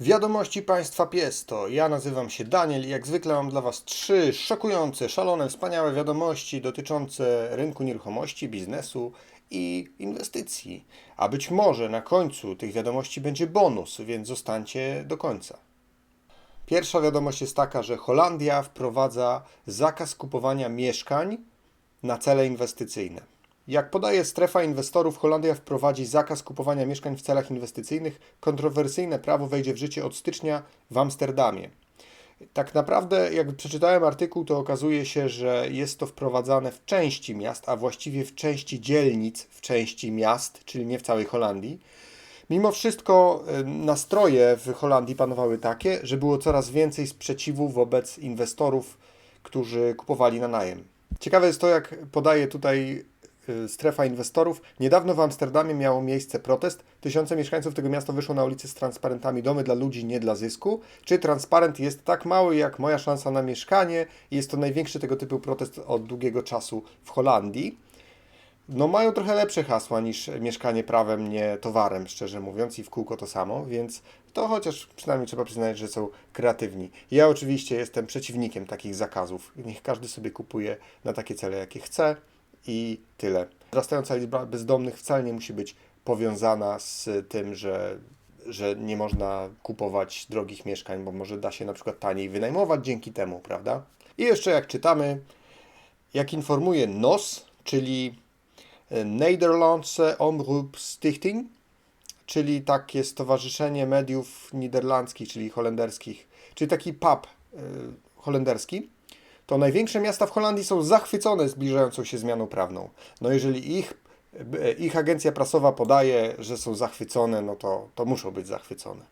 Wiadomości Państwa Piesto. Ja nazywam się Daniel i jak zwykle mam dla Was trzy szokujące, szalone, wspaniałe wiadomości dotyczące rynku nieruchomości, biznesu i inwestycji. A być może na końcu tych wiadomości będzie bonus, więc zostańcie do końca. Pierwsza wiadomość jest taka, że Holandia wprowadza zakaz kupowania mieszkań na cele inwestycyjne. Jak podaje strefa inwestorów, Holandia wprowadzi zakaz kupowania mieszkań w celach inwestycyjnych. Kontrowersyjne prawo wejdzie w życie od stycznia w Amsterdamie. Tak naprawdę, jak przeczytałem artykuł, to okazuje się, że jest to wprowadzane w części miast, a właściwie w części dzielnic, w części miast, czyli nie w całej Holandii. Mimo wszystko y, nastroje w Holandii panowały takie, że było coraz więcej sprzeciwu wobec inwestorów, którzy kupowali na najem. Ciekawe jest to, jak podaje tutaj strefa inwestorów. Niedawno w Amsterdamie miało miejsce protest. Tysiące mieszkańców tego miasta wyszło na ulicę z transparentami Domy dla ludzi, nie dla zysku. Czy transparent jest tak mały jak moja szansa na mieszkanie? Jest to największy tego typu protest od długiego czasu w Holandii. No mają trochę lepsze hasła niż mieszkanie prawem, nie towarem, szczerze mówiąc, i w kółko to samo, więc to chociaż przynajmniej trzeba przyznać, że są kreatywni. Ja oczywiście jestem przeciwnikiem takich zakazów. Niech każdy sobie kupuje na takie cele, jakie chce i tyle. Wzrastająca liczba bezdomnych wcale nie musi być powiązana z tym, że, że nie można kupować drogich mieszkań, bo może da się na przykład taniej wynajmować dzięki temu, prawda? I jeszcze jak czytamy, jak informuje NOS, czyli Nederlandse Omroep Stichting, czyli takie stowarzyszenie mediów niderlandzkich, czyli holenderskich, czyli taki pub y, holenderski, to największe miasta w Holandii są zachwycone zbliżającą się zmianą prawną. No jeżeli ich, y, ich agencja prasowa podaje, że są zachwycone, no to, to muszą być zachwycone.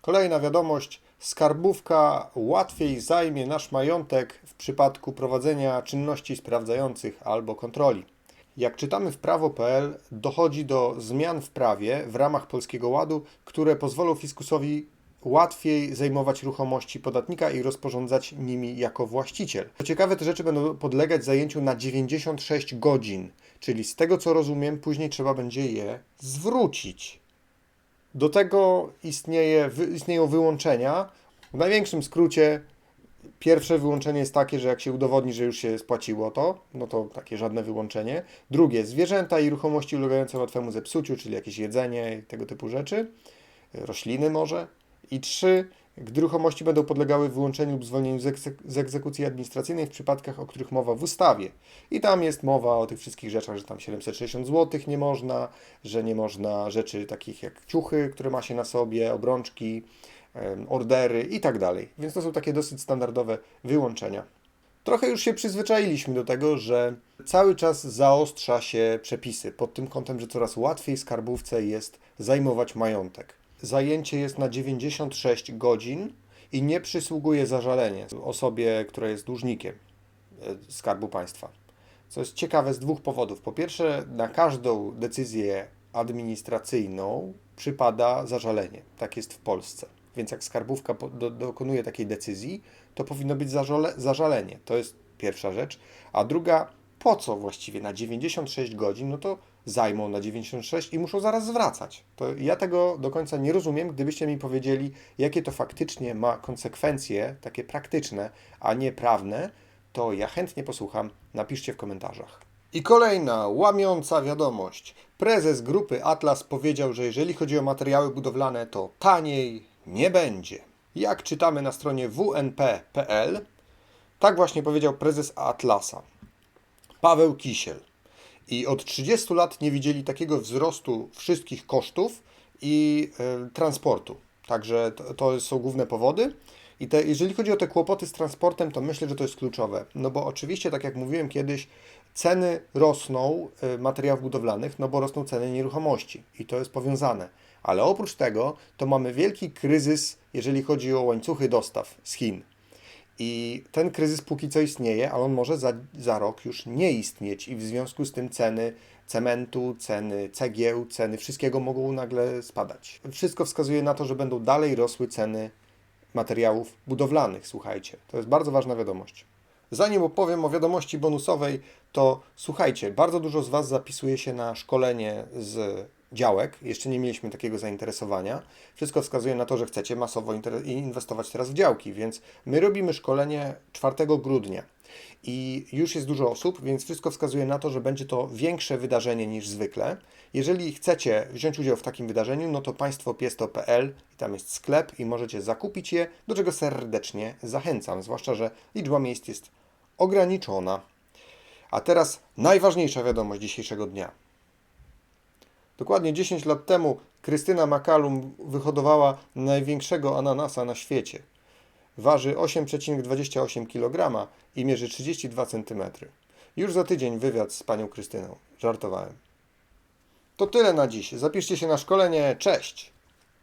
Kolejna wiadomość. Skarbówka łatwiej zajmie nasz majątek w przypadku prowadzenia czynności sprawdzających albo kontroli. Jak czytamy w prawo.pl, dochodzi do zmian w prawie w ramach Polskiego Ładu, które pozwolą fiskusowi łatwiej zajmować ruchomości podatnika i rozporządzać nimi jako właściciel. Co ciekawe, te rzeczy będą podlegać zajęciu na 96 godzin, czyli z tego co rozumiem, później trzeba będzie je zwrócić. Do tego istnieje, istnieją wyłączenia. W największym skrócie Pierwsze wyłączenie jest takie, że jak się udowodni, że już się spłaciło to, no to takie żadne wyłączenie. Drugie, zwierzęta i ruchomości ulegające łatwemu zepsuciu, czyli jakieś jedzenie i tego typu rzeczy, rośliny może. I trzy, gdy ruchomości będą podlegały wyłączeniu lub zwolnieniu z, egzek z egzekucji administracyjnej w przypadkach, o których mowa w ustawie. I tam jest mowa o tych wszystkich rzeczach, że tam 760 zł nie można, że nie można rzeczy takich jak ciuchy, które ma się na sobie, obrączki, ordery i tak dalej. Więc to są takie dosyć standardowe wyłączenia. Trochę już się przyzwyczailiśmy do tego, że cały czas zaostrza się przepisy pod tym kątem, że coraz łatwiej skarbówce jest zajmować majątek. Zajęcie jest na 96 godzin i nie przysługuje zażalenie osobie, która jest dłużnikiem e, Skarbu Państwa. Co jest ciekawe z dwóch powodów. Po pierwsze, na każdą decyzję administracyjną przypada zażalenie. Tak jest w Polsce. Więc jak skarbówka do, dokonuje takiej decyzji, to powinno być zażale, zażalenie. To jest pierwsza rzecz. A druga, po co właściwie na 96 godzin? No to zajmą na 96 i muszą zaraz zwracać. To ja tego do końca nie rozumiem. Gdybyście mi powiedzieli, jakie to faktycznie ma konsekwencje, takie praktyczne, a nie prawne, to ja chętnie posłucham. Napiszcie w komentarzach. I kolejna łamiąca wiadomość. Prezes grupy Atlas powiedział, że jeżeli chodzi o materiały budowlane, to taniej, nie będzie. Jak czytamy na stronie wnp.pl, tak właśnie powiedział prezes Atlasa, Paweł Kisiel. I od 30 lat nie widzieli takiego wzrostu wszystkich kosztów i y, transportu. Także to, to, są główne powody. I te, jeżeli chodzi o te kłopoty z transportem, to myślę, że to jest kluczowe. No bo oczywiście, tak jak mówiłem kiedyś, ceny rosną y, materiałów budowlanych, no bo rosną ceny nieruchomości i to jest powiązane. Ale oprócz tego, to mamy wielki kryzys, jeżeli chodzi o łańcuchy dostaw z Chin. I ten kryzys póki co istnieje, ale on może za, za rok już nie istnieć, i w związku z tym ceny cementu, ceny cegieł, ceny wszystkiego mogą nagle spadać. Wszystko wskazuje na to, że będą dalej rosły ceny materiałów budowlanych. Słuchajcie, to jest bardzo ważna wiadomość. Zanim opowiem o wiadomości bonusowej, to słuchajcie, bardzo dużo z Was zapisuje się na szkolenie z działek. Jeszcze nie mieliśmy takiego zainteresowania. Wszystko wskazuje na to, że chcecie masowo inwestować teraz w działki, więc my robimy szkolenie 4 grudnia. I już jest dużo osób, więc wszystko wskazuje na to, że będzie to większe wydarzenie niż zwykle. Jeżeli chcecie wziąć udział w takim wydarzeniu, no to państwopiesto.pl i tam jest sklep i możecie zakupić je, do czego serdecznie zachęcam, zwłaszcza, że liczba miejsc jest ograniczona. A teraz najważniejsza wiadomość dzisiejszego dnia. Dokładnie 10 lat temu Krystyna Makalum wyhodowała największego ananasa na świecie. Waży 8,28 kg i mierzy 32 cm. Już za tydzień wywiad z panią Krystyną. Żartowałem. To tyle na dziś. Zapiszcie się na szkolenie. Cześć!